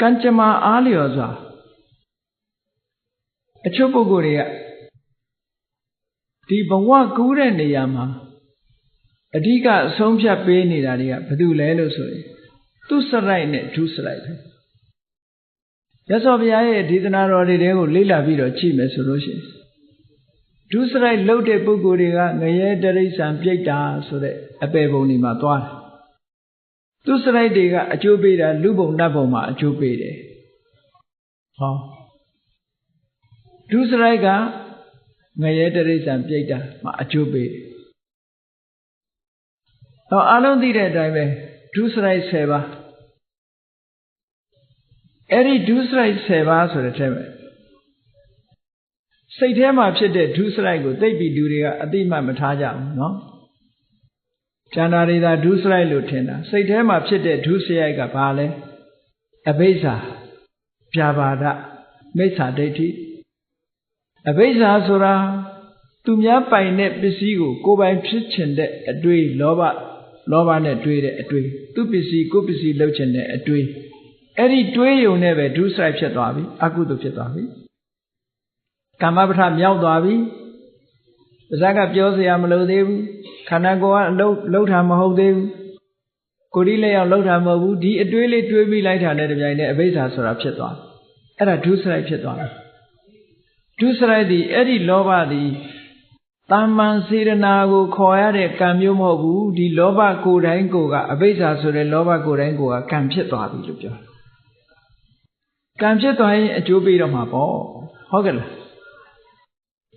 ကံကြမ္မာအားလျော်စွာအချို့ပုဂ္ဂိုလ်တွေကဒီဘဝကူးတဲ့နေရာမှာအဓိကအဆုံးဖြတ်ပေးနေတာတွေကဘာလို့လဲလို့ဆိုရင်သူစရိုက်နဲ့ဒုစရိုက်ပဲရသော်ဘုရားရဲ့ဒေသနာတော်တွေတဲကိုလေ့လာပြီးတော့ကြည့်မယ်ဆိုလို့ရှိရင်ဒုစရိုက်လှုပ်တဲ့ပုဂ္ဂိုလ်တွေကငရဲတရိษံပြိတ္တာဆိုတဲ့အပေပုံတွေမှာသွားတယ် သူစရိုက်တွေကအကျိုးပေးတာလူပုံနတ်ပုံမှာအကျိုးပေးတယ်ဟောဒုစရိုက်ကငရဲတရိษံပြိတ္တာမှာအကျိုးပေးတယ်ဟောအလုံးသိတဲ့အတိုင်းပဲဒုစရိုက်10ပါးအဲ့ဒီဒုစရိုက်10ပါးဆိုတဲ့ထဲမှာစိတ်ထဲမှာဖြစ်တဲ့ဒုစရိုက်ကိုသိပ်ပြီးလူတွေကအတိမတ်မထားကြဘူးเนาะ ကျန်တာတွေသာဒုစရိုက်လို့ထင်တာစိတ်ထဲမှာဖြစ်တဲ့ဒုစရိုက်ကဘာလဲအဘိဇ္ဇာပြာပါဒမိစ္ဆာဒိဋ္ဌိအဘိဇ္ဇာဆိုတာသူများပိုင်တဲ့ပစ္စည်းကိုကိုယ်ပိုင်ဖြစ်ချင်တဲ့အတွေ့လောဘလောဘနဲ့တွေးတဲ့အတွေ့သူပစ္စည်းကိုပစ္စည်းလုပ်ချင်တဲ့အတွေ့အဲ့ဒီတွေးယုံနဲ့ပဲဒုစရိုက်ဖြစ်သွားပြီအကုသိုလ်ဖြစ်သွားပြီကာမပဋ္ဌမြောက်သွားပြီပါဇက်ကပြောစရာမလိုသေးဘူး ခန္ဓာကိုယ်ကအလုံးလှုပ်တာမဟုတ်သေးဘူးကိုယ်ဒီလက်ရောက်လှုပ်တာမဟုတ်ဘူးဒီအတွေးလေးတွေးပြီးလိုက်တာနဲ့တပြိုင်တည်းအဘိဓါဆိုတာဖြစ်သွားအဲ့ဒါဒုစရိုက်ဖြစ်သွားတယ်ဒုစရိုက်ဒီအဲ့ဒီလောဘဒီတာမန်စေရနာကိုခေါ်ရတဲ့ကံမျိုးမဟုတ်ဘူးဒီလောဘကိုယ်တိုင်းကိုယ်ကအဘိဓါဆိုတဲ့လောဘကိုယ်တိုင်းကိုယ်ကကံဖြစ်သွားပြီလို့ပြောကံဖြစ်သွားရင်အကျိုးပေးတော့မှာပေါ့ဟုတ်ကဲ့လား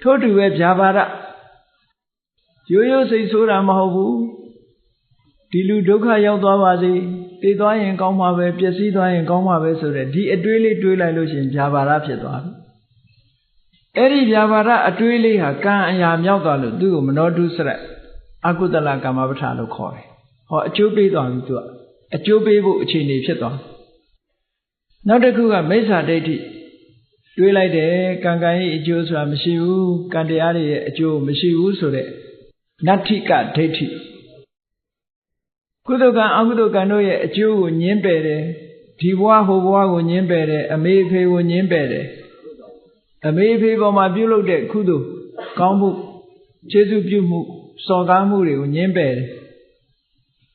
ထို့တူပဲဗျာပါဒ ရိုးရိုးစိတ်ဆိုးတာမဟုတ်ဘူးဒီလူဒုက္ခရောက်သွားပါစေတည်သွားရင်ကောင်းမှာပဲပျက်စီးသွားရင်ကောင်းမှာပဲဆိုတဲ့ဒီအတွေးလေးတွေးလိုက်လို့ရှိရင်ဗျာပါဒဖြစ်သွားပြီအဲ့ဒီဗျာပါဒအတွေးလေးဟာကံအရာမြောက်သွားလို့သူ့ကိုမနောတုစရက်အကုသလကမ္မပဋ္ဌာလို့ခေါ်တယ်ဟောအကျိုးပေးသွားပြီသူကအကျိုးပေးဖို့အခြေအနေဖြစ်သွားနောက်တစ်ခုကမိစ္ဆာဒိဋ္ဌိတွေးလိုက်တယ်ကံကံရဲ့အကျိုးဆိုတာမရှိဘူးကံတရားတွေရဲ့အကျိုးမရှိဘူးဆိုတဲ့ နတ္ထိကဒိဋ္ဌိကုသကံအကုသကံတို့ရဲ့အကျိုးကိုညင်းပယ်တယ်ဒီဘဝဟိုဘဝကိုညင်းပယ်တယ်အမေအဖေကိုညင်းပယ်တယ်အမေအဖေပေါ်မှာပြုလုပ်တဲ့ကုသိုလ်ကောင်းမှုကျေးဇူးပြုမှုစော်ကားမှုတွေကိုညင်းပယ်တယ်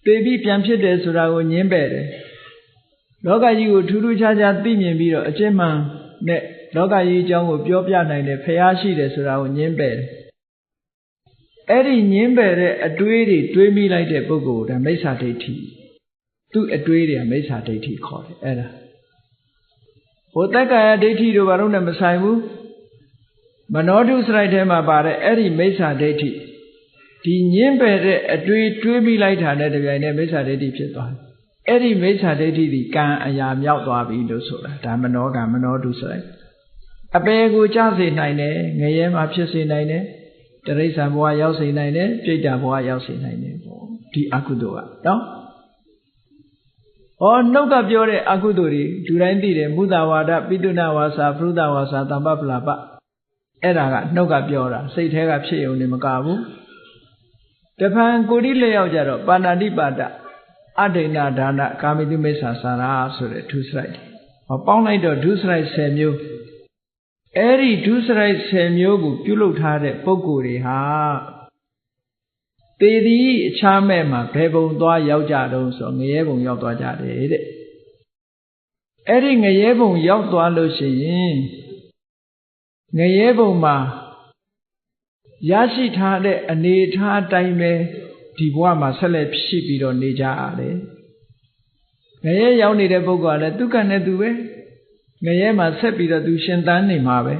ပေပြီးပြန်ဖြစ်တယ်ဆိုတာကိုညင်းပယ်တယ်လောကကြီးကိုထူးထူးခြားခြားသိမြင်ပြီးတော့အကျဉ်းမှန်နဲ့လောကကြီးအကြောင်းကိုပြောပြနိုင်တယ်ဖះရှိတယ်ဆိုတာကိုညင်းပယ်တယ် အဲ့ဒီညင်းပယ်တဲ့အတွေးတွေတွေးမိလိုက်တဲ့ပုဂ္ဂိုလ်ကမိစ္ဆာဒိဋ္ဌိသူ့အတွေးတွေကမိစ္ဆာဒိဋ္ဌိခေါ်တယ်အဲ့ဒါဟိုတက္ကရာဒိဋ္ဌိတို့ဘာလို့နဲ့မဆိုင်ဘူးမနောတုစရိုက်ထဲမှာပါတဲ့အဲ့ဒီမိစ္ဆာဒိဋ္ဌိဒီညင်းပယ်တဲ့အတွေးတွေးမိလိုက်တာနဲ့တပြိုင်တည်းမိစ္ဆာဒိဋ္ဌိဖြစ်သွားတယ်အဲ့ဒီမိစ္ဆာဒိဋ္ဌိဒီကံအရာမြောက်သွားပြီလို့ဆိုတာဒါမနောကမနောတုစရိုက်အပေကိုကြစေနိုင်တယ်ငရဲမှာဖြစ်စေနိုင်တယ် တရိစ္ဆာန်ဘဝရောက်စေနိုင်တယ်ပြိတ္တာဘဝရောက်စေနိုင်တယ်ပေါ့ဒီအကုသိုလ်ကနော်ဟောနှုတ်ကပြောတဲ့အကုသိုလ်တွေလူတိုင်းသိတယ်မုဒ္ဒဝါဒပိတုဏဝါစာပရုဒ္ဒဝါစာတမ္ပပလာပအဲ့ဒါကနှုတ်ကပြောတာစိတ်แท้ကဖြစ်ုံနဲ့မကဘူးတဖန်ကိုတိလက်ရောက်ကြတော့ပါဏာတိပါဒအဒိဏဒါနကာမိတုမိစ္ဆာစာရာဆိုတဲ့ဒုစရိုက်ဟောပေါင်းလိုက်တော့ဒုစရိုက်10မျိုး အဲ့ဒီဒုစရိုက်10မျိုးကို ပြုလုပ်ထားတဲ့ပုဂ္ဂိုလ်တွေဟာတေသည်အခြားမဲ့မှာဘယ်ဘုံသွားရောက်ကြတုံးဆိုငရဲဘုံရောက်သွားကြတယ်တဲ့အဲ့ဒီငရဲဘုံရောက်သွားလို့ရှိရင်ငရဲဘုံမှာရရှိထားတဲ့အနေထားအတိုင်းပဲဒီဘဝမှာဆက်လက်ရှိပြီးတော့နေကြရတယ်ငရဲရောက်နေတဲ့ပုဂ္ဂိုလ်ကလည်းသူကနဲ့သူပဲ ငရဲမှာဆက်ပြီးတော့သူရှင်သန်နေမှာပဲ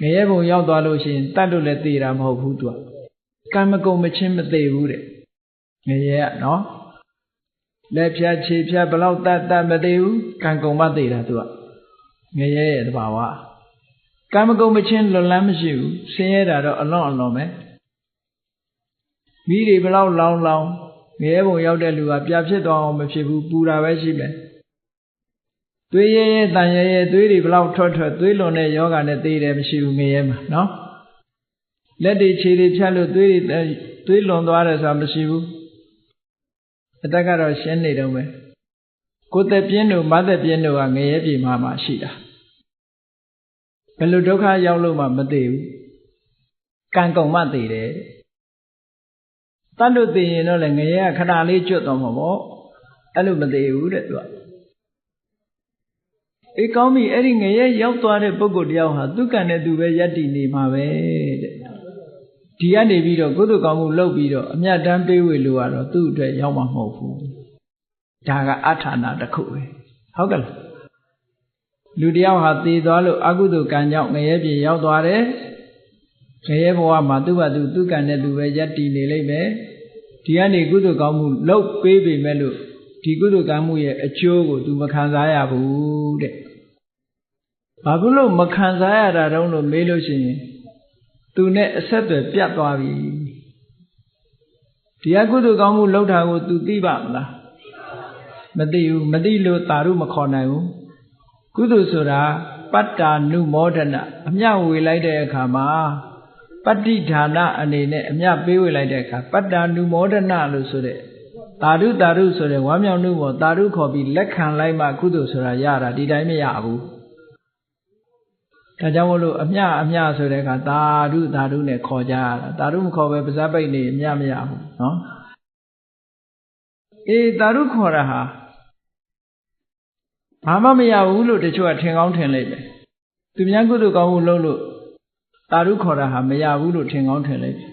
ငရဲဘုံရောက်သွားလို့ရှိရင်တတ်လို့လည်းသိတာမဟုတ်ဘူးသူကကံမကုံမချင်းမသိဘူးတဲ့ငရဲကနော်လက်ဖြတ်ခြေဖြတ်ဘလောက်တတ်တတ်မသိဘူးကံကုံမသိတာသူကငရဲရဲ့တဘာဝကံမကုံမချင်းလွန်လန်းမရှိဘူးဆင်းရဲတာတော့အလွန်အလွန်ပဲမိတွေဘလောက်လောင်းလောင်းငရဲဘုံရောက်တဲ့လူကပြဖြစ်သွားအောင်မဖြစ်ဘူးပူတာပဲရှိမယ် သွေးရဲရဲတန်ရဲရဲသွေးတွေဘလောက်ထွက်ထွက်သွေးလွန်တဲ့ယောဂနဲ့သေးတယ်မရှိဘူးငရဲမှာနော်လက်တွေခြေတွေဖြတ်လို့သွေးတွေသွေးလွန်သွားတယ်ဆိုတာမရှိဘူးအတက်ကတော့ရှင်းနေတော့မယ်ကိုယ်သက်ပြင်းတို့မသက်ပြင်းတို့ကငရဲပြေမှာမှရှိတာဘယ်လိုဒုက္ခရောက်လို့မှမသိဘူးကံကုန်မှသိတယ်တတ်လို့သိရင်တော့လေငရဲကခဏလေးကျွတ်တော့မှာပေါ့အဲ့လိုမသိဘူးတဲ့သူက အေးကောင်းပြီအဲ့ဒီငရဲရောက်သွားတဲ့ပုဂ္ဂိုလ်တယောက်ဟာသူကံနဲ့သူပဲယက်တည်နေမှာပဲတဲ့ဒီကနေပြီးတော့ကုသိုလ်ကောင်းမှုလုပ်ပြီးတော့အမြတ်တမ်းပေးဝေလို့ကတော့သူ့အတွက်ရောက်မှာမဟုတ်ဘူးဒါကအထာဏတစ်ခုပဲဟုတ်ကဲ့လူတယောက်ဟာသေသွားလို့အကုသိုလ်ကံကြောင့်ငရဲပြေရောက်သွားတယ်ငရဲဘဝမှာသူ့ဘာသူသူ့ကံနဲ့သူပဲယက်တည်နေလိမ့်မယ်ဒီကနေကုသိုလ်ကောင်းမှုလုပ်ပေးပေမဲ့လို့ဒီကုသိုလ်ကံမှုရဲ့အကျိုးကိုသူမခံစားရဘူးတဲ့ ဘာဖြစ်လို့မခံစားရတာတုံးလို့မေးလို့ရှိရင်သူနဲ့အဆက်အသွယ်ပြတ်သွားပြီဒီအကုသိုလ်ကောင်းမှုလုပ်တာကို तू သိပါမလားမသိဘူးမသိလို့တာရုမခေါ်နိုင်ဘူးကုသိုလ်ဆိုတာပတ္တာနုမောဒနာအမျှဝေလိုက်တဲ့အခါမှာပတ္တိဌာနအနေနဲ့အမျှပေးဝေလိုက်တဲ့အခါပတ္တာနုမောဒနာလို့ဆိုတဲ့တာရုတာရုဆိုတဲ့ဝမ်းမြောက်မှုပေါ်တာရုခေါ်ပြီးလက်ခံလိုက်မှကုသိုလ်ဆိုတာရတာဒီတိုင်းမရဘူး ဒါကြောင့်မလို့အမျှအမျှဆိုတဲ့အခါသာဓုသာဓုနဲ့ခေါ်ကြရတာသာဓုမခေါ်ပဲပါဇက်ပိတ်နေအမျှမရဘူးနော်အေးသာဓုခေါ်တာဟာဘာမှမရဘူးလို့တချို့ကထင်ကောင်းထင်လိုက်မယ်သူများကုသိုလ်ကောင်းမှုလုပ်လို့သာဓုခေါ်တာဟာမရဘူးလို့ထင်ကောင်းထင်လိုက်မယ်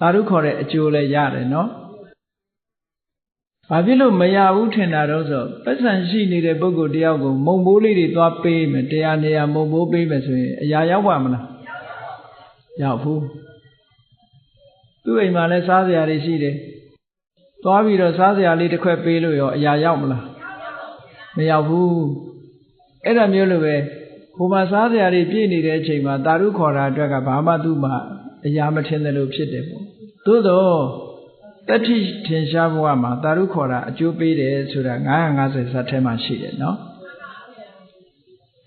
သာဓုခေါ်တဲ့အကျိုးလည်းရတယ်နော် ဘာဖြစ်လို့မရဘူးထင်တာတော့ဆိုပတ်စံရှိနေတဲ့ပုဂ္ဂိုလ်တယောက်ကိုမုံဘိုးလေးတွေသွားပေးမယ်တရားနေရာမုံဘိုးပေးမယ်ဆိုရင်အရာရောက်ပါမလားရောက်ဘူးသူ့အိမ်မှာလည်းစားစရာတွေရှိတယ်သွားပြီးတော့စားစရာလေးတစ်ခွက်ပေးလို့ရောအရာရောက်မလားမရောက်ဘူးအဲ့ဒါမျိုးလိုပဲဟိုမှာစားစရာတွေပြည့်နေတဲ့အချိန်မှာတာရုခေါ်တာအတွက်ကဘာမှသူ့မှာအရာမထင်တယ်လို့ဖြစ်တယ်ပေါ့သို့တော့ တတိထင်ရှားဘဝမှာတာရုခေါ်တာအကျိုးပေးတယ်ဆိုတာ950ဇတ်ထဲမှာရှိတယ်နော်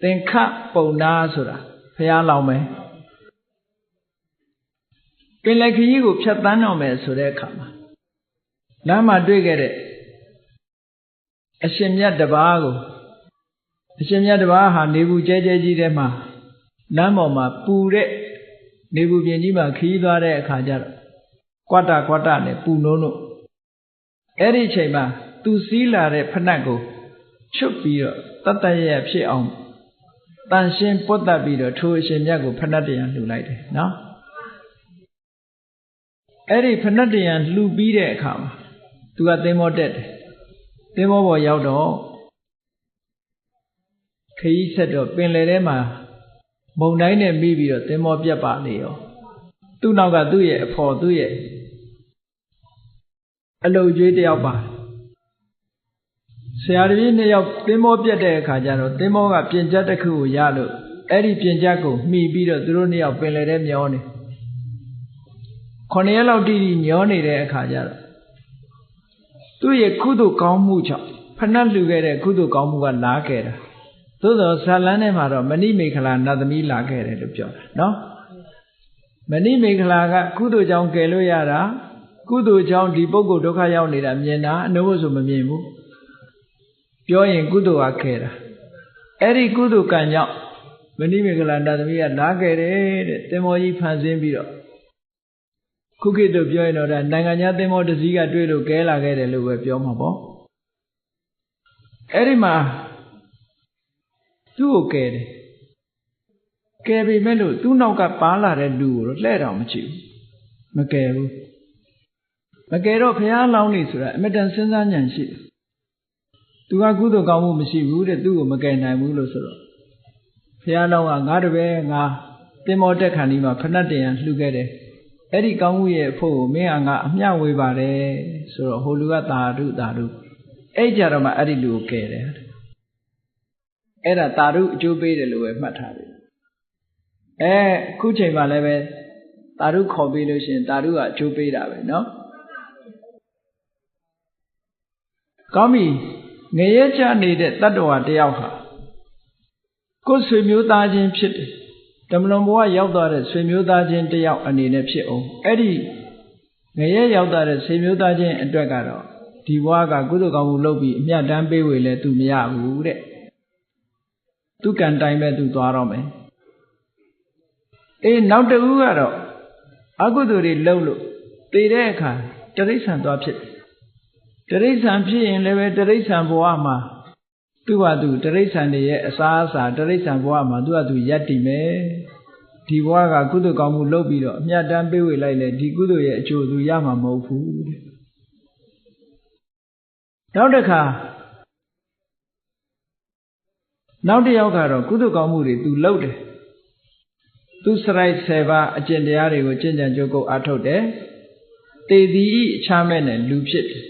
သင်္ခပုံနာဆိုတာဘုရားလောင်မယ်ပင်လယ်ခရီးကိုဖြတ်တန်းတော့မယ်ဆိုတဲ့အခါမှာလမ်းမှာတွေ့ခဲ့တဲ့အရှင်မြတ်တပါးကိုအရှင်မြတ်တပါးဟာနေဘူးကျဲကျဲကြီးထဲမှာလမ်းပေါ်မှာပူတဲ့နေဘူးပြင်ကြီးမှာခီးသွားတဲ့အခါကျတော့ ကွာတာကွာတာနဲ့ပူနှုံးတို့အဲ့ဒီအချိန်မှာသူစည်းလာတဲ့ဖဏတ်ကိုချွတ်ပြီးတော့တတ်တရရဖြစ်အောင်တန်ရှင်းပွတ်တတ်ပြီးတော့ထိုအရှင်မြတ်ကိုဖဏတ်တရားလှူလိုက်တယ်နော်အဲ့ဒီဖဏတ်တရားလှူပြီးတဲ့အခါမှာသူကသင်္ဘောတက်တယ်သင်္ဘောပေါ်ရောက်တော့ခရီးဆက်တော့ပင်လယ်ထဲမှာမုန်တိုင်းနဲ့မိပြီးတော့သင်္ဘောပြတ်ပါလေရောသူ့နောက်ကသူ့ရဲ့အဖော်သူ့ရဲ့ အလုတ်ကျွေးတယောက်ပါဆရာတပည့်နှစ်ယောက်သင်္ဘောပြတ်တဲ့အခါကျတော့သင်္ဘောကပြင်ချက်တစ်ခုကိုရလို့အဲ့ဒီပြင်ချက်ကိုမှီပြီးတော့သူတို့နှစ်ယောက်ပင်လယ်ထဲမျောနေခုနှစ်ရက်လောက်တိတိမျောနေတဲ့အခါကျတော့သူ့ရဲ့ကုသိုလ်ကောင်းမှုကြောင့်ဖဏတ်လှူခဲ့တဲ့ကုသိုလ်ကောင်းမှုကလာခဲ့တာသို့သောဇာလန်းထဲမှာတော့မဏိမေခလာနတ်သမီးလာခဲ့တယ်လို့ပြောတာနော်မဏိမေခလာကကုသိုလ်ကြောင့်ကယ်လို့ရတာ ကုသိုလ်ကြောင့်ဒီပုဂ္ဂိုလ်ဒုက္ခရောက်နေတာမြင်တာအနုဘဆိုမမြင်ဘူးပြောရင်ကုသိုလ်ကခဲတာအဲ့ဒီကုသိုလ်ကံကြောင့်မဏိမေခလာတာသမီးကလာခဲ့တယ်တဲ့သင်္ဘောကြီးဖန်ဆင်းပြီးတော့ခုခေတ်တို့ပြောရင်တော့ဒါနိုင်ငံခြားသင်္ဘောတစ်စီးကတွေ့လို့ကဲလာခဲ့တယ်လို့ပဲပြောမှာပေါ့အဲ့ဒီမှာသူ့ကိုကဲတယ်ကဲပေမဲ့လို့သူ့နောက်ကပါလာတဲ့လူကိုတော့လှဲ့တော်မချဘူးမကယ်ဘူး မကယ်တော့ဘုရားလောင်းနေဆိုတာအမတန်စဉ်းစားဉာဏ်ရှိတယ်သူကကုသိုလ်ကောင်းမှုမရှိဘူးတဲ့သူ့ကိုမကယ်နိုင်ဘူးလို့ဆိုတော့ဘုရားလောင်းကငါတပည့်ငါတင်မောတက်ခဏီမှာဖဏတ်တရံလှူခဲ့တယ်အဲ့ဒီကောင်းမှုရဲ့အဖို့ကိုမင်းကငါအမျှဝေပါတယ်ဆိုတော့ဟိုလူကသာဓုသာဓုအဲ့ကြတော့မှအဲ့ဒီလူကိုကယ်တယ်အဲ့ဒါသာဓုအကျိုးပေးတယ်လို့ပဲမှတ်ထားပြီအဲခုချိန်မှလည်းပဲသာဓုခေါ်ပေးလို့ရှိရင်သာဓုကအကျိုးပေးတာပဲเนาะ ကောင်းပြီငရဲချနေတဲ့တတ္တဝါတယောက်ဟာကိုယ်ဆွေမျိုးသားချင်းဖြစ်တယ်ဓမ္မလွန်ဘဝရောက်သွားတဲ့ဆွေမျိုးသားချင်းတယောက်အနေနဲ့ဖြစ်အောင်အဲ့ဒီငရဲရောက်သွားတဲ့ဆွေမျိုးသားချင်းအတွက်ကတော့ဒီဘဝကကုသိုလ်ကောင်းမှုလုပ်ပြီးအမြတ်တမ်းပေးဝေလဲသူမရဘူးတဲ့သူကံတိုင်းပဲသူသွားတော့မယ်အေးနောက်တစ်ဦးကတော့အကုသိုလ်တွေလုပ်လို့သိတဲ့အခါတရိษံသွားဖြစ်တယ် တရိษံဖြစ်ရင်လည်းပဲတရိษံဘဝမှာသူ့ဟာသူတရိษံတွေရဲ့အစားအစာတရိษံဘဝမှာသူ့ဟာသူရက်တည်မယ်ဒီဘဝကကုသိုလ်ကောင်းမှုလုပ်ပြီးတော့အမြတ်တမ်းပေးဝေလိုက်လေဒီကုသိုလ်ရဲ့အကျိုးသူရမှာမဟုတ်ဘူးတဲ့နောက်တစ်ခါနောက်တစ်ယောက်ကတော့ကုသိုလ်ကောင်းမှုတွေသူလုပ်တယ်သူစရိုက်7ပါးအကျင့်တရားတွေကိုကျင့်ကြံကြိုးကုပ်အားထုတ်တယ်တေသည်ဤအချမ်းမဲ့နဲ့လူဖြစ်တယ်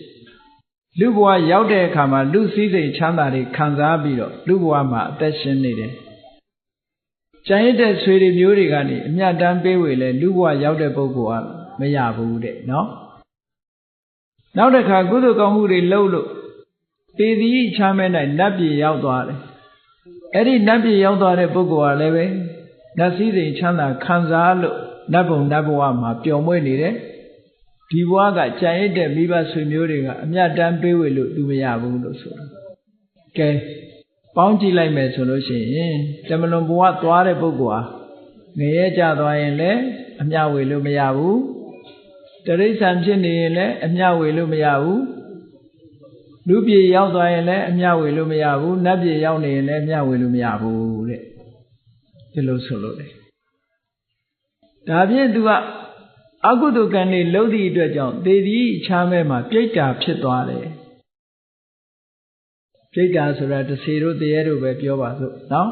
လူဘဝရောက်တဲ့အခါမှာလူစည်းစိမ်ချမ်းသာတွေခံစားပြီးတော့လူဘဝမှာအသက်ရှင်နေတယ်ကြံရတဲ့ဆွေတွေမျိုးတွေကနေအမြတ်တမ်းပေးဝေလဲလူဘဝရောက်တဲ့ပုဂ္ဂိုလ်ကမရဘူးတဲ့နော်နောက်တစ်ခါကုသိုလ်ကောင်းမှုတွေလုပ်လို့ပေသည်ချမ်းမဲ့၌နတ်ပြည်ရောက်သွားတယ်အဲ့ဒီနတ်ပြည်ရောက်သွားတဲ့ပုဂ္ဂိုလ်ကလည်းပဲနတ်စည်းစိမ်ချမ်းသာခံစားလို့နတ်ဘုံနတ်ဘဝမှာပျော်မွေ့နေတယ် ဒီဘဝကကြံရစ်တဲ့မိဘဆွေမျိုးတွေကအမြတ်တမ်းပေးဝေလို့သူမရဘူးလို့ဆိုတာကဲပေါင်းကြည့်လိုက်မယ်ဆိုလို့ရှိရင်တမလွန်ဘဝသွားတဲ့ပုဂ္ဂိုလ်ဟာငရဲကြသွားရင်လည်းအမြဝေလို့မရဘူးတရိษံဖြစ်နေရင်လည်းအမြဝေလို့မရဘူးလူပြေရောက်သွားရင်လည်းအမြဝေလို့မရဘူးနတ်ပြေရောက်နေရင်လည်းအမြဝေလို့မရဘူးတဲ့ဒီလိုဆိုလို့လေဒါဖြင့်သူက အကုသိုလ်ကံတွေလှုပ်သည့်အတွက်ကြောင့်သေသည်ချားမဲမှာပြိတ္တာဖြစ်သွားတယ်ပြိတ္တာဆိုတာတစေတို့တရေတို့ပဲပြောပါစို့နော်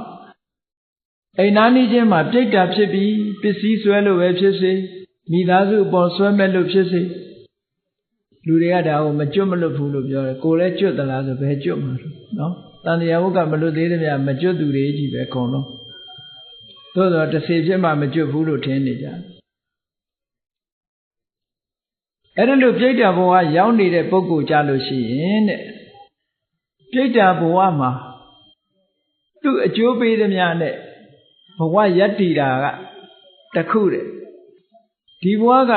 အိမ်နာနီးချင်းမှာပြိတ္တာဖြစ်ပြီးပစ္စည်းဆွဲလို့ပဲဖြစ်စေမိသားစုအပေါ်ဆွဲမဲ့လို့ဖြစ်စေလူတွေကဒါကိုမကျွတ်မလွတ်ဘူးလို့ပြောတယ်ကိုယ်လည်းကျွတ်သလားဆိုဘယ်ကျွတ်မှာလို့နော်တန်တရားဝုတ်ကမလွတ်သေးတဲ့မြမကျွတ်သူတွေကြီးပဲအကုန်လုံးသို့သောတစေဖြစ်မှမကျွတ်ဘူးလို့ထင်နေကြတယ် အဲ့ဒါလို့ပြိတ္တာဘဝရောက်နေတဲ့ပုဂ္ဂိုလ်ကြလို့ရှိရင်တဲ့ပြိတ္တာဘဝမှာသူ့အကျိုးပေးသမျှနဲ့ဘဝယက်တီတာကတခုတဲ့ဒီဘဝက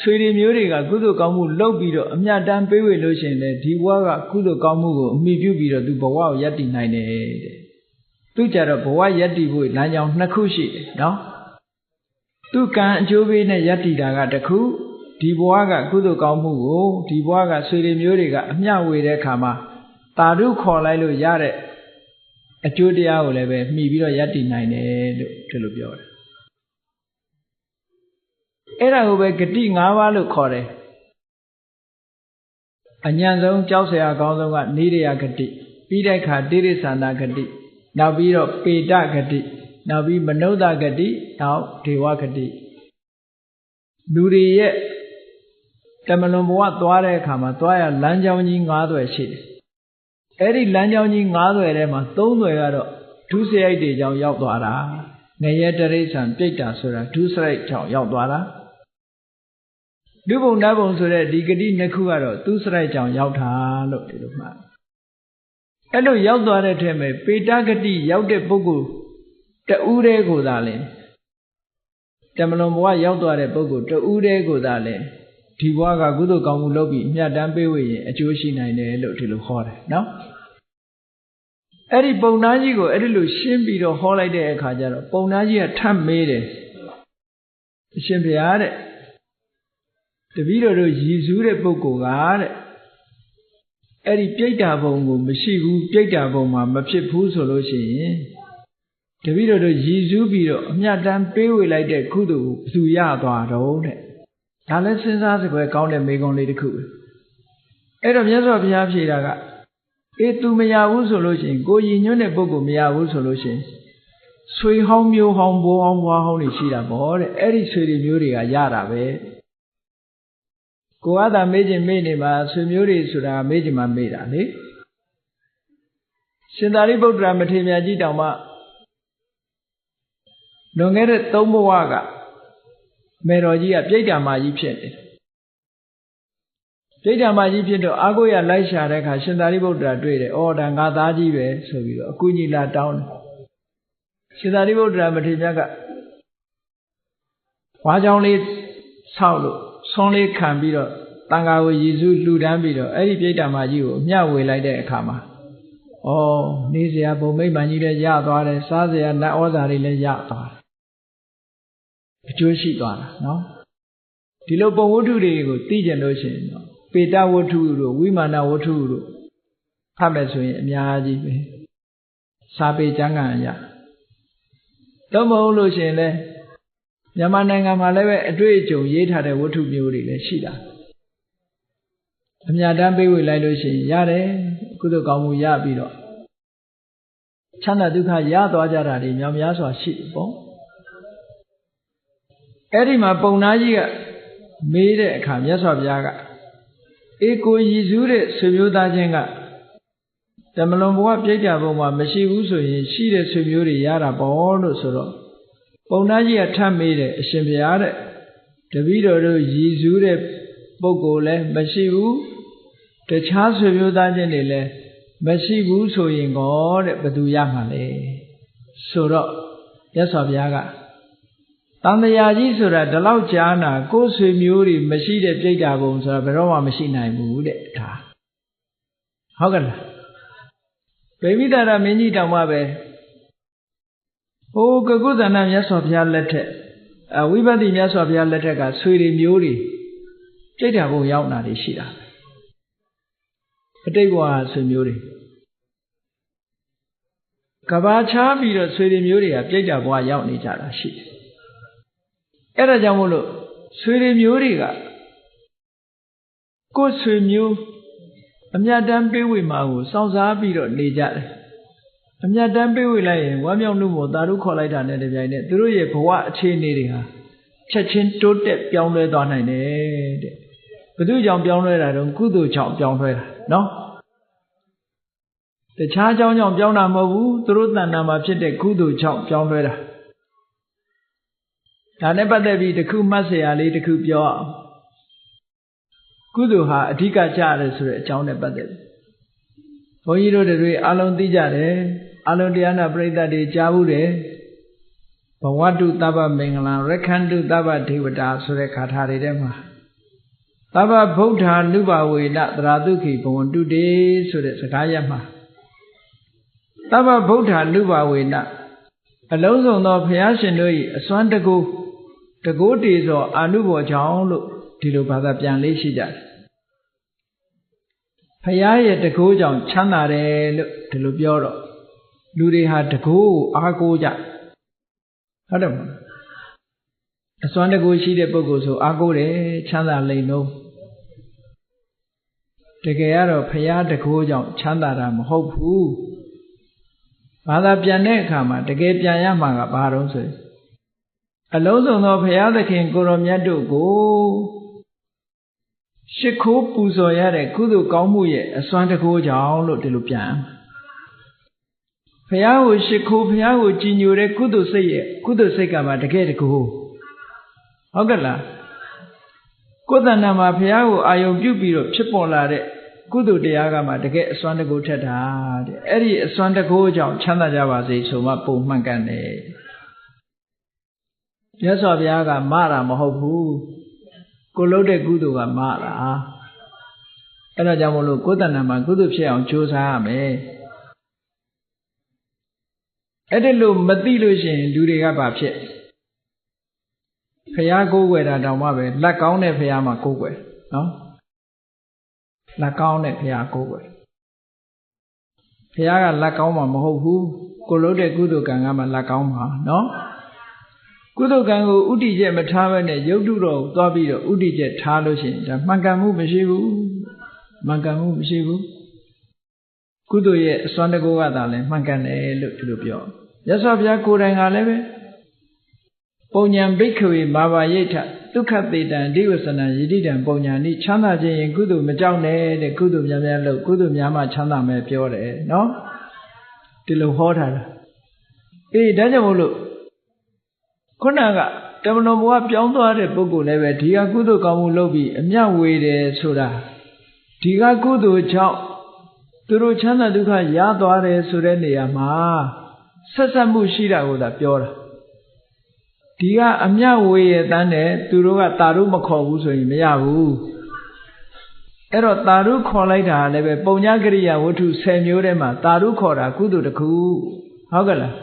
ဆွေတွေမျိုးတွေကကုသိုလ်ကောင်းမှုလုပ်ပြီးတော့အမြတ်တမ်းပေးဝေလို့ရှိရင်လေဒီဘဝကကုသိုလ်ကောင်းမှုကိုအမိပြုပြီးတော့သူဘဝကိုယက်တီနိုင်တယ်တဲ့သူကြတော့ဘဝယက်တီဖို့လမ်းကြောင်းနှစ်ခုရှိတယ်နော်သူကံအကျိုးပေးနဲ့ယက်တီတာကတခု ဒီဘဝကကုသိုလ်ကောင်းမှုကိုဒီဘဝကဆွေတွေမျိုးတွေကအမျှဝေတဲ့အခါမှာတာဓုခေါ်လိုက်လို့ရတဲ့အကျိုးတရားကိုလည်းပဲမှီပြီးတော့ယက်တည်နိုင်တယ်လို့ဒီလိုပြောတယ်အဲ့ဒါကိုပဲဂတိ၅ပါးလို့ခေါ်တယ်အညံဆုံးကြောက်စရာကောင်းဆုံးကနိရယဂတိပြီးတဲ့အခါတိရိစ္ဆာနာဂတိနောက်ပြီးတော့ပေတဂတိနောက်ပြီးမနုဿဂတိနောက်ဒေဝဂတိလူတွေရဲ့ တမလွန်ဘဝသွားတဲ့အခါမှာသွားရလမ်းကြောင်းကြီး၅သွယ်ရှိတယ်။အဲ့ဒီလမ်းကြောင်းကြီး၅သွယ်ထဲမှာ၃သွယ်ကတော့ဒုစရိုက်တွေကြောင့်ရောက်သွားတာ။ငရဲတရိษံပြိတ္တာဆိုတာဒုစရိုက်ကြောင့်ရောက်သွားတာ။ဒုဘုံနတ်ဘုံဆိုတဲ့ဒီဂတိနှစ်ခုကတော့သူစရိုက်ကြောင့်ရောက်တာလို့ဒီလိုမှတ်။အဲ့လိုရောက်သွားတဲ့ထဲမှာပေတဂတိရောက်တဲ့ပုဂ္ဂိုလ်တူးတဲ့ကိုသာလဲတမလွန်ဘဝရောက်သွားတဲ့ပုဂ္ဂိုလ်တူးတဲ့ကိုသာလဲ ဒီဘဝကကုသိုလ်ကောင်းမှုလုပ်ပြီးအမြတ်တမ်းပေးဝေရင်အကျိုးရှိနိုင်တယ်လို့ဒီလိုဟောတယ်နော်အဲ့ဒီပုံနာကြီးကိုအဲ့ဒီလိုရှင်းပြီးတော့ဟောလိုက်တဲ့အခါကျတော့ပုံနာကြီးကထပ်မေးတယ်အရှင်ဘုရားတဲ့တပည့်တော်တို့ရည်စူးတဲ့ပုဂ္ဂိုလ်ကတဲ့အဲ့ဒီပြိတ္တာဘုံကိုမရှိဘူးပြိတ္တာဘုံမှာမဖြစ်ဘူးဆိုလို့ရှိရင်တပည့်တော်တို့ရည်စူးပြီးတော့အမြတ်တမ်းပေးဝေလိုက်တဲ့ကုသိုလ်ကိုဘယ်သူရသွားတော့တဲ့ ဒါလည်းစဉ်းစားစကွယ်ကောင်းတဲ့မိကုံးလေးတစ်ခုပဲအဲ့တော့မြတ်စွာဘုရားဖြေတာကအေး तू မရဘူးဆိုလို့ရှိရင်ကိုရည်ညွှန်းတဲ့ပုဂ္ဂိုလ်မရဘူးဆိုလို့ရှိရင်ဆွေဟောင်းမျိုးဟောင်းဘိုးဟောင်းဘွားဟောင်းတွေရှိတာပေါ့တဲ့အဲ့ဒီဆွေတွေမျိုးတွေကရတာပဲကိုကသာမေးခြင်းမေးနေမှာဆွေမျိုးတွေဆိုတာမေးခြင်းမှမေးတာလေရှင်သာရိပုတ္တရာမထေရမြတ်ကြီးတောင်မှလွန်ခဲ့တဲ့သုံးဘဝက မေတော်ကြီးကပြိတ္တာမကြီးဖြစ်နေတယ်ပြိတ္တာမကြီးဖြစ်တော့အာကိုရလိုက်ရှာတဲ့အခါရှင်သာရိပုတ္တရာတွေ့တယ်။အော်ဒါငါသားကြီးပဲဆိုပြီးတော့အကူကြီးလာတောင်းတယ်။ရှင်သာရိပုတ္တရာမထေရမြတ်ကဝါကြောင်လေးဆောက်လို့ဆွန်းလေးခံပြီးတော့တန်ဃာကိုရည်စုလှူဒန်းပြီးတော့အဲ့ဒီပြိတ္တာမကြီးကိုအမျှဝေလိုက်တဲ့အခါမှာဩနေစရာဘုံမိတ်မှန်ကြီးလည်းရသွားတယ်စားစရာနတ်ဩဇာတွေလည်းရသွားတယ် အကျိုးရှိသွားတာနော်ဒီလိုပုံဝတ္ထုတွေကိုသိကြလို့ရှိရင်တော့ပေတဝတ္ထုတို့ဝိမာနဝတ္ထုတို့ဖတ်မယ်ဆိုရင်အများကြီးပဲစာပေကျမ်းဂန်ရတော့မဟုတ်လို့ရှိရင်လည်းမြန်မာနိုင်ငံမှာလည်းပဲအတွေ့အကြုံရေးထားတဲ့ဝတ္ထုမျိုးတွေလည်းရှိတာအမြတ်တမ်းပေးဝေလိုက်လို့ရှိရင်ရတယ်ကုသိုလ်ကောင်းမှုရပြီးတော့ချမ်းသာဒုက္ခရသွားကြတာတွေမြောင်များစွာရှိတယ်ပေါ့ အဲ့ဒီမှာပုံနာကြီးကမေးတဲ့အခါမြတ်စွာဘုရားကအေကိုရည်စူးတဲ့ဆွေမျိုးသားချင်းကတမလွန်ဘဝပြိတ္တာဘုံမှာမရှိဘူးဆိုရင်ရှိတဲ့ဆွေမျိုးတွေရတာပေါ့လို့ဆိုတော့ပုံနာကြီးကထပ်မေးတယ်အရှင်ဘုရားတဲ့တပည့်တော်တို့ရည်စူးတဲ့ပုဂ္ဂိုလ်လည်းမရှိဘူးတခြားဆွေမျိုးသားချင်းတွေလည်းမရှိဘူးဆိုရင်ကောတဲ့ဘယ်သူရမှာလဲဆိုတော့ရသော်ဘုရားက တန်တရာကြီးဆိုတာဒီလောက်ကြားနာကိုယ်ဆွေမျိုးတွေမရှိတဲ့ပြိတ္တာဘုံဆိုတာဘယ်တော့မှမရှိနိုင်ဘူးတဲ့ဒါဟုတ်ကဲ့လားဗိမိတာရမင်းကြီးတောင်မှပဲဟိုကကုသနာမြတ်စွာဘုရားလက်ထက်အဝိပဿနာမြတ်စွာဘုရားလက်ထက်ကဆွေတွေမျိုးတွေပြိတ္တာဘုံရောက်တာတွေရှိတာအတိတ်ဘဝဆွေမျိုးတွေကဘာချားပြီးတော့ဆွေတွေမျိုးတွေကပြိတ္တာဘဝရောက်နေကြတာရှိတယ် အဲ့ဒါကြောင့်မို့လို့ဆွေတွေမျိုးတွေကကိုယ်ဆွေမျိုးအမြတ်တမ်းပေးဝေမှာကိုစောင့်စားပြီးတော့နေကြတယ်အမြတ်တမ်းပေးဝေလိုက်ရင်ဝမ်းမြောက်မှုမို့သာဓုခေါ်လိုက်တာနဲ့တပြိုင်နက်သူတို့ရဲ့ဘဝအခြေအနေတွေဟာချက်ချင်းတိုးတက်ပြောင်းလဲသွားနိုင်တယ်တဲ့ဘု து ကြောင့်ပြောင်းလဲတာတော့ကုသိုလ်ကြောင့်ပြောင်းလဲတာနော်တခြားအကြောင်းကြောင့်ပြောင်းတာမဟုတ်ဘူးသူတို့တဏ္ဍာမှာဖြစ်တဲ့ကုသိုလ်ကြောင့်ပြောင်းလဲတာ ဒါနဲ့ပတ်သက်ပြီးတခုမှတ်စရာလေးတခုပြောအောင်ကုသိုလ်ဟာအဓိကကျရတယ်ဆိုတဲ့အကြောင်းနဲ့ပတ်သက်ပြီးဘုန်းကြီးတို့တွေအလုံးသိကြတယ်အလုံးတရားနာပရိသတ်တွေကြားဘူးတယ်ဘဝတုတဗ္ဗမင်္ဂလာရခန္တုတဗ္ဗဒေဝတာဆိုတဲ့ခါထာတွေထဲမှာတဗ္ဗဗုဒ္ဓ ानु ဘာဝေနသရာတုခိဘဝန္တုတေဆိုတဲ့စကားရပ်မှာတဗ္ဗဗုဒ္ဓ ानु ဘာဝေနအလုံးစုံသောဘုရားရှင်တို့၏အစွမ်းတကူ တကိုးတေသောအာနုဘောကြောင့်လို့ဒီလိုဘာသာပြန်လေးရှိကြတယ်ဖရာရဲ့တကိုးကြောင့်ချမ်းသာတယ်လို့ဒီလိုပြောတော့လူတွေဟာတကိုးကိုအားကိုးကြဟုတ်တယ်မဟုတ်အစွမ်းတကိုးရှိတဲ့ပုဂ္ဂိုလ်ဆိုအားကိုးတယ်ချမ်းသာလိမ့်လို့တကယ်ကတော့ဖရာတကိုးကြောင့်ချမ်းသာတာမဟုတ်ဘူးဘာသာပြန်တဲ့အခါမှာတကယ်ပြန်ရမှာကဘာတော့ဆိုရင် အလုံးစုံသောဘုရားသခင်ကိုရောမြတ်တို့ကိုရှ िख ိုးပူဇော်ရတဲ့ကုသိုလ်ကောင်းမှုရဲ့အစွမ်းတကိုးကြောင့်လို့ဒီလိုပြန်ဘုရားကိုရှ िख ိုးဘုရားကိုကြည်ညိုတဲ့ကုသိုလ်စိတ်ရဲ့ကုသိုလ်စိတ်ကမှတကယ်တကူဟုတ်ကဲ့လားကိုယ်တဏ္ဍာမှာဘုရားကိုအာယုံပြုပြီးတော့ဖြစ်ပေါ်လာတဲ့ကုသိုလ်တရားကမှတကယ်အစွမ်းတကူထက်တာတဲ့အဲ့ဒီအစွမ်းတကူကြောင့်ချမ်းသာကြပါစေဆိုမှပုံမှန်ကန်တယ် မြတ်စွာဘုရားကမတာမဟုတ်ဘူးကိုလုပ်တဲ့ကုသိုလ်ကမတာအဲ့ဒါကြောင့်မလို့ကိုယ်တဏ္ဍာမှာကုသိုလ်ဖြစ်အောင်ကြိုးစားရမယ်အဲ့ဒီလိုမသိလို့ရှိရင်လူတွေကဘာဖြစ်ဖះကိုးကွယ်တာတောင်မှပဲလက်ကောင်းတဲ့ဖះမှာကိုးကွယ်နော်လက်ကောင်းတဲ့ဖះကိုးကွယ်ဖះကလက်ကောင်းမှာမဟုတ်ဘူးကိုလို့တဲ့ကုသိုလ်ကံကမှလက်ကောင်းမှာနော် ကုသိုလ်ကံကိုဥတီချက်မထားဘဲနဲ့ရုပ်တုတော်ကိုသွားပြီးတော့ဥတီချက်ထားလို့ရှိရင်ဒါမှန်ကန်မှုမရှိဘူးမှန်ကန်မှုမရှိဘူးကုသိုလ်ရဲ့အစွမ်းတကူကသာလဲမှန်ကန်တယ်လို့ဒီလိုပြောရသော်ဘုရားကိုယ်တိုင်ကလည်းပဲပုံညာဘိက္ခဝေမာဘာယိဋ္ဌဒုက္ခသေတံဒိဝဆနံယိတိတံပုံညာနိချမ်းသာခြင်းရင်ကုသိုလ်မကြောက်နဲ့တဲ့ကုသိုလ်များများလို့ကုသိုလ်များမှချမ်းသာမယ်ပြောတယ်နော်ဒီလိုဟောထားတာအေးဒါကြောင့်မို့လို့ ခုနကတမန်တော်ဘုရားပြောင်းသွားတဲ့ပုဂ္ဂိုလ်လည်းပဲဒီကကုသိုလ်ကောင်းမှုလုပ်ပြီးအမြတ်ဝေတယ်ဆိုတာဒီကကုသိုလ်ကြောင့်သူတို့ချမ်းသာဒုက္ခရသွားတယ်ဆိုတဲ့နေရာမှာဆက်ဆက်မှုရှိတာကိုသာပြောတာဒီကအမြတ်ဝေရတန်းနဲ့သူတို့ကတာတို့မခေါ်ဘူးဆိုရင်မရဘူးအဲ့တော့တာရုခေါ်လိုက်တာလည်းပဲပုံညာကရိယာဝတ္ထု10မျိုးထဲမှာတာရုခေါ်တာကုသိုလ်တစ်ခုဟုတ်ကဲ့လား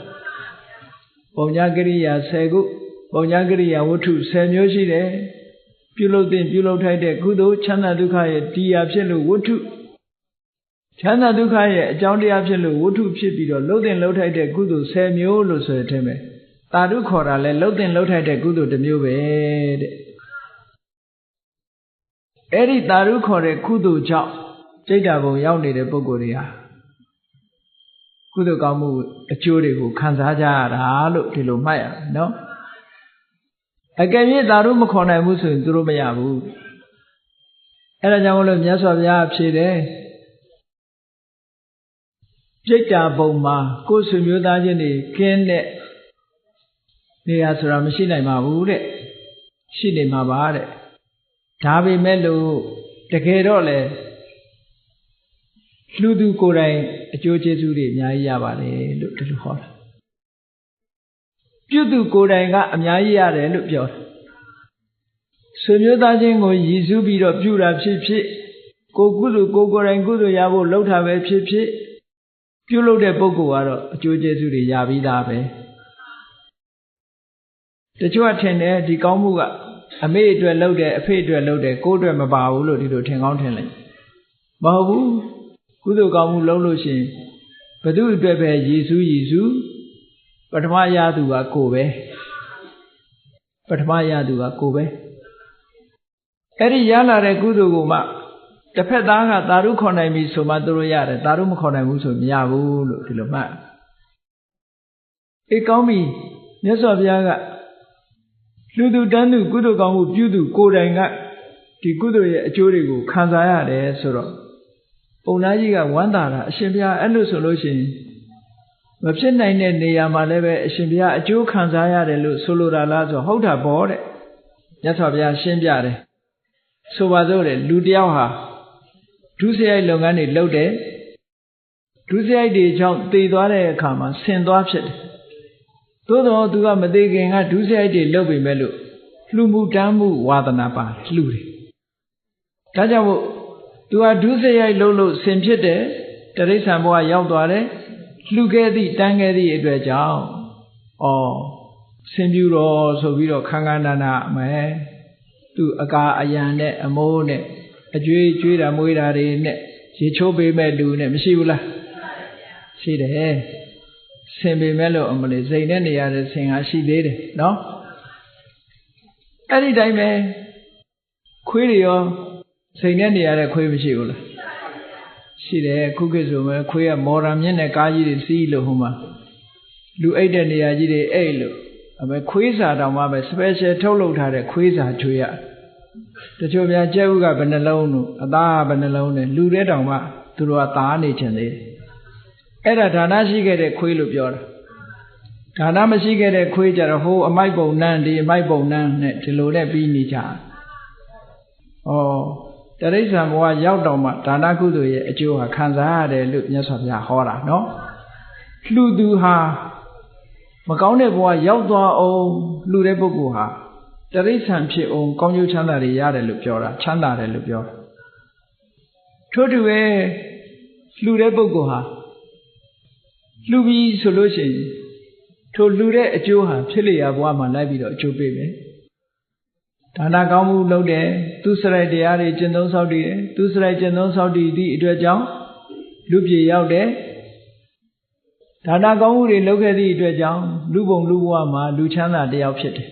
ပုံညာကရိယာ10ခုပုံညာကရိယာဝတ္ထု10မျိုးရှိတယ်ပြုလုပ်တဲ့ပြုလုပ်ထိုက်တဲ့ကုသိုလ်ချမ်းသာဒုက္ခရဲ့တရားဖြစ်လို့ဝတ္ထုချမ်းသာဒုက္ခရဲ့အကြောင်းတရားဖြစ်လို့ဝတ္ထုဖြစ်ပြီးတော့လှုပ်တဲ့လှုပ်ထိုက်တဲ့ကုသိုလ်10မျိုးလို့ဆိုရတဲ့မယ်တာရုခေါ်တာလဲလှုပ်တဲ့လှုပ်ထိုက်တဲ့ကုသိုလ်တစ်မျိုးပဲတဲ့အဲ့ဒီတာရုခေါ်တဲ့ကုသိုလ်ကြောင့်စိတ်ဓာတ်ဘုံရောက်နေတဲ့ပုဂ္ဂိုလ်တွေဟာ ကုသိုလ်ကောင်းမှုအကျိုးတွေကိုခံစားကြရတာလို့ဒီလိုမှတ်ရမယ်နော်အကယ်၍သာရုမခေါ်နိုင်ဘူးဆိုရင်သူတို့မရဘူးအဲ့ဒါကြောင့်မလို့မြတ်စွာဘုရားဖြေတယ်ပြိတ္တာဘုံမှာကိုယ်ဆွေမျိုးသားချင်းတွေကင်းတဲ့နေရာဆိုတာမရှိနိုင်ပါဘူးတဲ့ရှိနေမှာပါတဲ့ဒါပေမဲ့လို့တကယ်တော့လေ လှူသူကိုယ်တိုင်အကျိုးကျေးဇူးတွေအများကြီးရပါတယ်လို့ဒီလိုဟောတာပြုသူကိုယ်တိုင်ကအများကြီးရတယ်လို့ပြောတယ်ဆွေမျိုးသားချင်းကိုရည်စူးပြီးတော့ပြုတာဖြစ်ဖြစ်ကိုကုသိုလ်ကိုကိုယ်တိုင်ကုသိုလ်ရဖို့လှုပ်တာပဲဖြစ်ဖြစ်ပြုလုပ်တဲ့ပုဂ္ဂိုလ်ကတော့အကျိုးကျေးဇူးတွေရပြီးသားပဲတချို့ကထင်တယ်ဒီကောင်းမှုကအမေအတွက်လှုပ်တယ်အဖေအတွက်လှုပ်တယ်ကိုယ်အတွက်မပါဘူးလို့ဒီလိုထင်ကောင်းထင်လိုက်မဟုတ်ဘူး ကုသိုလ်ကောင်းမှုလုပ်လို့ရှိရင်ဘသူအတွက်ပဲရည်စူးရည်စူးပထမရသူကကိုပဲပထမရသူကကိုပဲအဲ့ဒီရလာတဲ့ကုသိုလ်ကိုမှတစ်ဖက်သားကသာရုခေါ်နိုင်ပြီဆိုမှသူတို့ရတယ်သာရုမခေါ်နိုင်ဘူးဆိုမရဘူးလို့ဒီလိုမှတ်အေးကောင်းပြီမြတ်စွာဘုရားကလူသူတန်းသူကုသိုလ်ကောင်းမှုပြုသူကိုယ်တိုင်ကဒီကုသိုလ်ရဲ့အကျိုးတွေကိုခံစားရတယ်ဆိုတော့ ပုံသားကြီးကဝမ်းသာတာအရှင်ဘုရားအဲ့လိုဆိုလို့ရှိရင်မဖြစ်နိုင်တဲ့နေရာမှာလည်းပဲအရှင်ဘုရားအကျိုးခံစားရတယ်လို့ဆိုလိုတာလားဆိုဟုတ်တာပေါ့တဲ့မြတ်စွာဘုရားရှင်းပြတယ်ဆိုပါစို့တဲ့လူတယောက်ဟာဒုစရိုက်လုပ်ငန်းတွေလုပ်တယ်ဒုစရိုက်တွေကြောင့်တည်သွားတဲ့အခါမှာဆင်သွားဖြစ်တယ်သို့တော့သူကမသေးခင်ကဒုစရိုက်တွေလုပ်ပေမဲ့လို့လှမှုတမ်းမှုဝါသနာပါလှတယ်ဒါကြောင့်မို့ သူကဒုစရိုက်လုပ်လို့ဆင်ဖြစ်တယ်တရိษံဘဝရောက်သွားတယ်လှခဲ့သည့်တန်းခဲ့သည့်အတွက်ကြောင့်ဩဆင်ပြူတော်ဆိုပြီးတော့ခန်းခန်းနာနာအမဲသူအကာအယံနဲ့အမိုးနဲ့အကျွေးကျွေးတာမွေးတာတွေနဲ့ရေချိုးပေးမဲ့လူနဲ့မရှိဘူးလားရှိတယ်ဆင်ပေမဲ့လို့အမလေးစိန်တဲ့နေရာတဲ့ဆင်ဟာရှိသေးတယ်နော်အဲ့ဒီတိုင်းပဲခွေးတွေရော စိန်တဲ့နေရာတဲ့ခွေးမရှိဘူးလားရှိတယ်ခုခေတ်ဆိုမဲ့ခွေးကမော်ရံမြင့်တဲ့ကားကြီးတွေစီးလို့ဟိုမှာလူအိတ်တဲ့နေရာကြီးတွေအိတ်လို့အမေခွေးစာတောင်မှပဲ special ထုတ်လုပ်ထားတဲ့ခွေးစာချွေရတချို့များကျဲဥကဘယ်နှလုံးလို့အသားကဘယ်နှလုံးနဲ့လူတဲ့တောင်မှသူတို့ကသားနေချင်သေးတယ်အဲ့ဒါဒါနရှိခဲ့တဲ့ခွေးလို့ပြောတာဒါနမရှိခဲ့တဲ့ခွေးကြတော့ဟိုအမိုက်ပုံနန်းဒီအမိုက်ပုံနန်းနဲ့ဒီလိုနဲ့ပြီးနေကြဩ တရိစ္ဆာန်ဘဝရောက်တော့မှဒါနကုသိုလ်ရဲ့အကျိုးဟာခံစားရတယ်လို့မြတ်စွာဘုရားဟောတာနော်လှူသူဟာမကောင်းတဲ့ဘဝရောက်သွားအောင်လှူတဲ့ပုဂ္ဂိုလ်ဟာတရိစ္ဆာန်ဖြစ်အောင်ကောင်းကျိုးချမ်းသာတွေရတယ်လို့ပြောတာချမ်းသာတယ်လို့ပြောတာထို့တူပဲလှူတဲ့ပုဂ္ဂိုလ်ဟာလှူပြီးဆိုလို့ရှိရင်ထိုလှူတဲ့အကျိုးဟာဖြစ်လျာဘဝမှာလိုက်ပြီးတော့အကျိုးပေးမယ် ဒါနကောင်းမှုလုပ်တယ်သူစရိုက်တရားတွေကျင့်သုံးဆောက်တည်တယ်သူစရိုက်ကျင့်သုံးဆောက်တည်သည့်အတွက်ကြောင့်လူပြေရောက်တယ်ဒါနကောင်းမှုတွေလုပ်ခဲ့သည့်အတွက်ကြောင့်လူပုံလူဘဝမှာလူချမ်းသာတယောက်ဖြစ်တယ်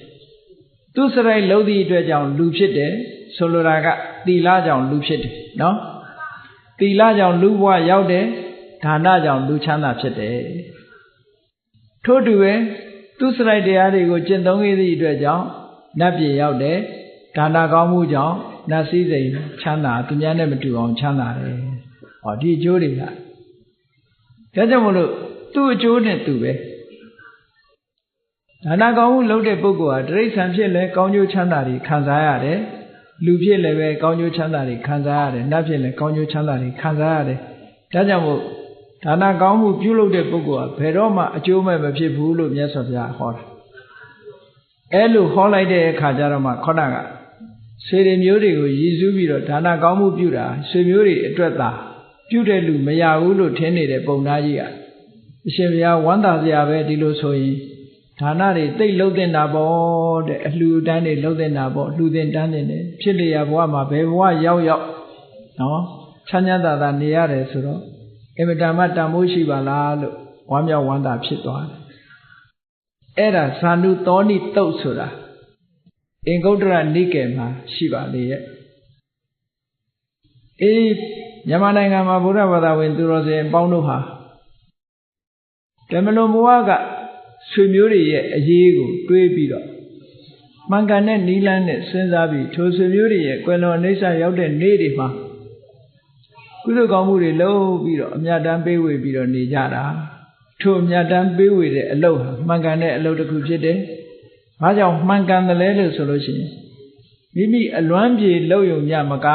သူစရိုက်လုပ်သည့်အတွက်ကြောင့်လူဖြစ်တယ်ဆိုလိုတာကသီလကြောင့်လူဖြစ်တယ်နော်သီလကြောင့်လူဘဝရောက်တယ်ဒါနကြောင့်လူချမ်းသာဖြစ်တယ်ထို့တူပဲသူစရိုက်တရားတွေကိုကျင့်သုံးခဲ့သည့်အတွက်ကြောင့် နတ်ပြည်ရောက်တယ်ဒါနကောင်းမှုကြောင့်နတ်စည်းစိမ်ချမ်းသာသူများနဲ့မတူအောင်ချမ်းသာတယ်ဟောဒီအကျိုးတွေကဒါကြောင့်မလို့သူ့အကျိုးနဲ့သူပဲဒါနကောင်းမှုလုပ်တဲ့ပုဂ္ဂိုလ်ဟာတိရစ္ဆာန်ဖြစ်လဲကောင်းကျိုးချမ်းသာတွေခံစားရတယ်လူဖြစ်လည်းပဲကောင်းကျိုးချမ်းသာတွေခံစားရတယ်နတ်ဖြစ်လည်းကောင်းကျိုးချမ်းသာတွေခံစားရတယ်ဒါကြောင့်မို့ဒါနကောင်းမှုပြုလုပ်တဲ့ပုဂ္ဂိုလ်ဟာဘယ်တော့မှအကျိုးမဲ့မဖြစ်ဘူးလို့မြတ်စွာဘုရားဟောတာ အဲလိုဟောလိုက်တဲ့အခါကျတော့မှခေါဏကဆွေတွေမျိုးတွေကိုရည်စူးပြီးတော့ဒါနကောင်းမှုပြုတာဆွေမျိုးတွေအတွက်သာပြုတဲ့လူမရဘူးလို့ထင်နေတဲ့ပုံသားကြီးကအရှင်ဘုရားဝမ်းသာစရာပဲဒီလိုဆိုရင်ဒါနတွေတိတ်လုံးတင်တာပေါ့တဲ့အလှူတန်းတွေလုံးတင်တာပေါ့လှူတင်တန်းတင်တယ်ဖြစ်လျက်ဘဝမှာဘယ်ဘဝရောက်ရောက်နော်ချမ်းသာသာနေရတယ်ဆိုတော့အင်မတန်မှတန်ဖိုးရှိပါလားလို့ဝမ်းမြောက်ဝမ်းသာဖြစ်သွားတယ် အဲ့ဒါဇာနုသောဏိတုတ်ဆိုတာအင်္ဂုတ္တရနိကေမှာရှိပါလေရဲ့အေးမြန်မာနိုင်ငံမှာဗုဒ္ဓဘာသာဝင်သူတော်စင်အပေါင်းတို့ဟာဓမ္မလွန်ဘဝကဆွေမျိုးတွေရဲ့အရေးကိုတွေးပြီးတော့မှန်ကန်တဲ့နီးလန်းနဲ့စဉ်းစားပြီးထိုဆွေမျိုးတွေရဲ့ကွယ်လွန်အိဋ္ဌရောက်တဲ့နေ့တွေမှာကုသိုလ်ကောင်းမှုတွေလုပ်ပြီးတော့အမြတ်တမ်းပေးဝေပြီးတော့နေကြတာ ထိုအမြတ်တမ်းပေးဝေတဲ့အလုပ်ဟာမှန်ကန်တဲ့အလုပ်တစ်ခုဖြစ်တယ်။ဘာကြောင့်မှန်ကန်တယ်လဲလို့ဆိုလို့ရှိရင်မိမိအလွမ်းပြေလုပ်ယုံညမက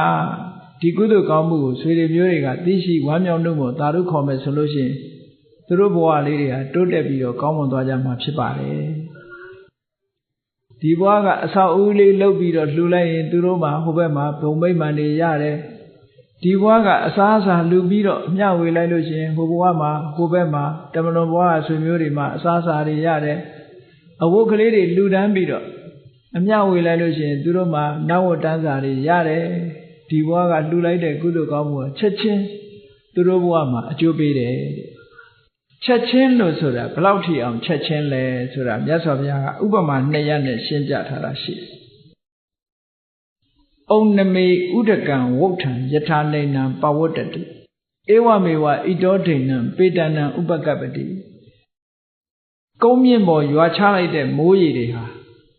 ဒီကုသိုလ်ကောင်းမှုကိုဆွေတွေမျိုးတွေကသိရှိဝမ်းမြောက်နှုတ်မို့သာဓုခေါ်မယ်ဆိုလို့ရှိရင်သူတို့ဘဝလေးတွေဟာတိုးတက်ပြီးတော့ကောင်းမွန်သွားကြမှာဖြစ်ပါတယ်ဒီဘဝကအဆောက်အဦလေးလှုပ်ပြီးတော့လှူလိုက်ရင်သူတို့မှာဟိုဘက်မှာဘုံမိတ်မှန်တွေရတယ် ဒီဘဝကအစားအစာလှူပြီးတော့မျှဝေလိုက်လို့ရှိရင်ဟိုဘဝမှာဟိုဘက်မှာတမလွန်ဘဝဆွေမျိုးတွေမှာအစားအစာတွေရတယ်အဝတ်ကလေးတွေလှူဒန်းပြီးတော့အမျှဝေလိုက်လို့ရှိရင်သူတို့မှာနောက်ဝတ္တန်းစာတွေရတယ်ဒီဘဝကလှူလိုက်တဲ့ကုသိုလ်ကောင်းမှုကချက်ချင်းသူတို့ဘဝမှာအကျိုးပေးတယ်ချက်ချင်းလို့ဆိုတာဘလောက်ထိအောင်ချက်ချင်းလဲဆိုတာမြတ်စွာဘုရားကဥပမာနှစ်ရပ်နဲ့ရှင်းပြထားတာရှိတယ်။ ဩနမေဥဒကံဝုဋ္ဌံယထာနေနံပဝတ္တတိဧဝမေဝဣတောဒိဏံပေတနံဥပကပ္ပတိကုန်းမြင့်ပေါ်ရွာချလိုက်တဲ့မိုးရေတွေဟာ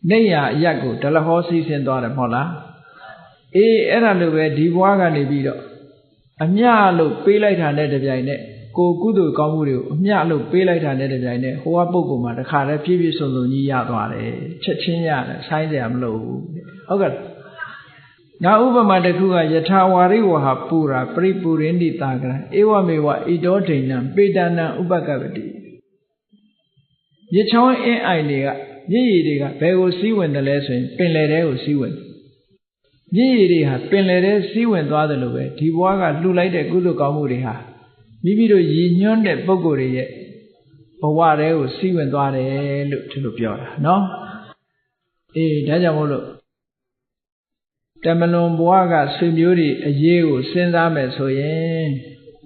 နေရအရက်ကိုဒလဟောစီးဆင်းသွားတယ်မဟုတ်လားအေးအဲ့ဒါလိုပဲဒီဘွားကနေပြီးတော့အမြလို့ပေးလိုက်တာနဲ့တပြိုင်နက်ကိုကုသိုလ်ကောင်းမှုတွေကိုအမျှလို့ပေးလိုက်တာနဲ့တပြိုင်နက်ဟိုကပုဂ္ဂိုလ်မှာတခါတည်းပြည့်ပြည့်စုံစုံကြီးရသွားတယ်ချက်ချင်းရတယ်ဆိုင်းစရာမလိုဘူးဟုတ်ကဲ့ နောက်ဥပမာတစ်ခုကယထာဝါရိဝဟပူရာပရိပူရင်းတိတာကရဧဝမေဝဣတောဒိဏံပေတနံဥပကပတိမြစ်ချောင်းအင်းအိုင်တွေကမြစ်ရည်တွေကဘယ်ကိုစီးဝင်တယ်လဲဆိုရင်ပင်လယ်ထဲကိုစီးဝင်မြစ်ရည်တွေဟာပင်လယ်ထဲစီးဝင်သွားတယ်လို့ပဲဒီဘွားကလှူလိုက်တဲ့ကုသိုလ်ကောင်းမှုတွေဟာမိမိတို့ရည်ညွှန်းတဲ့ပုံကိုယ်တွေရဲ့ဘဝတဲကိုစီးဝင်သွားတယ်လို့ဒီလိုပြောတာနော်အေးဒါကြောင့်မို့လို့ တမလွန်ဘဝကဆွေမျိုးတွေအရေးကိုစဉ်းစားမယ်ဆိုရင်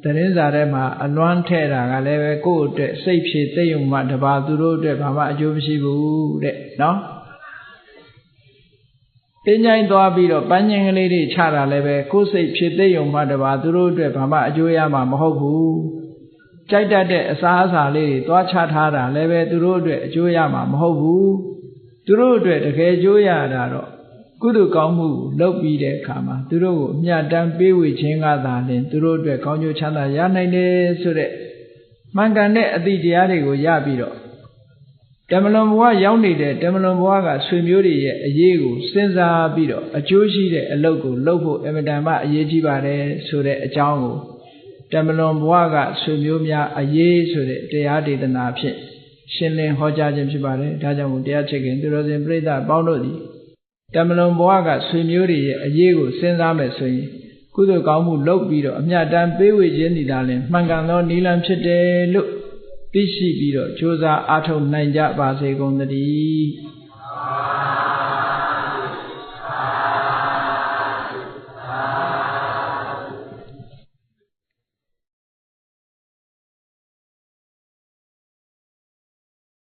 တရင်စာထဲမှာအလွမ်းထဲ့တာကလည်းပဲကိုယ့်အတွက်စိတ်ဖြည့်သိယုံမှတပါသူတို့အတွက်ဘာမှအကျိုးမရှိဘူးတဲ့နော်တင်းကြိုင်းသွားပြီးတော့ပန်းကျင်ကလေးတွေချတာလည်းပဲကိုယ်စိတ်ဖြစ်သိယုံမှတပါသူတို့အတွက်ဘာမှအကျိုးရမှာမဟုတ်ဘူးကြိုက်တတ်တဲ့အစားအစာလေးတွေသွားချထားတာလည်းပဲသူတို့အတွက်အကျိုးရမှာမဟုတ်ဘူးသူတို့အတွက်တကယ်အကျိုးရတာတော့ ကုသိုလ်ကောင်းမှုလုပ်ပြီးတဲ့အခါမှာသူတို့ကိုအမြတ်တမ်းပေးဝေခြင်းကသာလျှင်သူတို့အတွက်ကောင်းကျိုးချမ်းသာရနိုင်တယ်ဆိုတဲ့မှန်ကန်တဲ့အသည့်တရားတွေကိုရပြီးတော့တမလွန်ဘဝရောက်နေတဲ့တမလွန်ဘဝကဆွေမျိုးတွေရဲ့အရေးကိုစဉ်းစားပြီးတော့အကျိုးရှိတဲ့အလုပ်ကိုလုပ်ဖို့အမြဲတမ်းအရေးကြီးပါတယ်ဆိုတဲ့အကြောင်းကိုတမလွန်ဘဝကဆွေမျိုးများအရေးဆိုတဲ့တရားဒေသနာဖြင့်ရှင်းလင်းဟောကြားခြင်းဖြစ်ပါတယ်ဒါကြောင့်မို့တရားချစ်ခင်သူတော်စင်ပြိဿပေါင်းတို့သည် တမလွန်ဘဝကဆွေမျိုးတွေရဲ့အရေးကိုစဉ်းစားမယ်ဆိုရင်ကုသိုလ်ကောင်းမှုလုပ်ပြီးတော့အမြတ်တမ်းပေးဝေခြင်းဒီသာလင်မှန်ကန်သောနိလန်ဖြစ်တယ်လို့သိရှိပြီးတော့ကြိုးစားအားထုတ်နိုင်ကြပါစေကုန်သတည်း